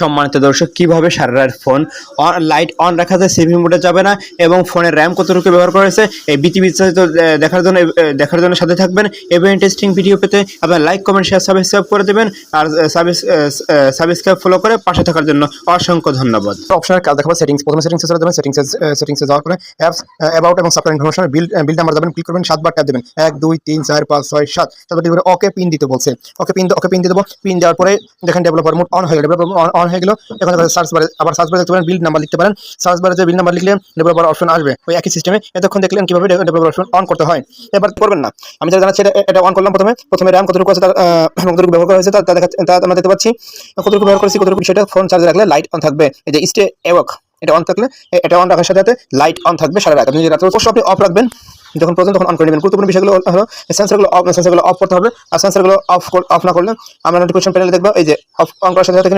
সম্মানিত দর্শক, কীভাবে সারা রাত ফোন লাইট অন রাখা যায় সেভিং মোডে যাবে না এবং ফোনের র্যাম কতটুকু ব্যবহার করেছে এই বিটি বিস্তারিত দেখার জন্য দেখার জন্য সাথে থাকবেন। এবং ইন্টারেস্টিং ভিডিও পেতে আপনার লাইক কমেন্ট শেয়ার সাবস্ক্রাইব করে দেবেন আর সাবস্ক্রাইব ফলো করে পাশে থাকার জন্য অসংখ্য ধন্যবাদ। অপশনের কাজ দেখাবো সেটিংস প্রথমে সেটিংসে চলে যাবেন সেটিংসে সেটিংসে যাওয়ার পরে অ্যাপস অ্যাবাউট এবং supply information bill bill number যাবেন ক্লিক করবেন, সাতবার ট্যাপ দেবেন, এক, দুই, তিন, চার, পাঁচ, ছয়, সাত, তারপর ওকে পিন দিতে বলছে। ওকে পিন ওকে পিন দিয়ে দেবো পিন দেওয়ার পরে দেখেন ডেভেলপার মোড অন হয়ে গেল ডেভেলপার অন হয়ে গেল। এখন সার্চ বারে আবার সার্চ বারে দেখতে পারেন বিল নাম্বার লিখতে পারেন। সার্চ বারে যে বিল নাম্বার লিখলে ডেভেলপার অপশন আসবে। ওই একই সিস্টেমে এতক্ষণ দেখলেন কীভাবে ডেভেলপার অপশন অন করতে হয়। এবার করবেন না। আমি যেটা জানাচ্ছি, এটা- অন করলাম প্রথমে। প্রথমে র্যাম কতটুকু আছে তার কতটুকু ব্যবহার করা হয়েছে তা দেখা- আমরা দেখতে পাচ্ছি। কতটুকু ব্যবহার করেছি, কতটুকু সেটা ফোন চার্জে রাখলে লাইট অন থাকবে। এই যে স্টে এওয়াক এটা অন থাকলে এটা অন রাখার সাথে সাথে লাইট অন থাকবে সারা রাত। আপনি রাত্রে অবশ্যই আপনি অফ রাখবেন, যখন প্রয়োজন তখন অন করে নেবেন। গুরুত্বপূর্ণ বিষয়গুলো হলো সেন্সারগুলো অফ সেন্সারগুলো অফ করতে হবে। আর সেন্সারগুলো অফ অফ না করলে আমরা নোটিফিকেশন প্যানেলে দেখব, এই যে অফ অন করার সাথে সাথে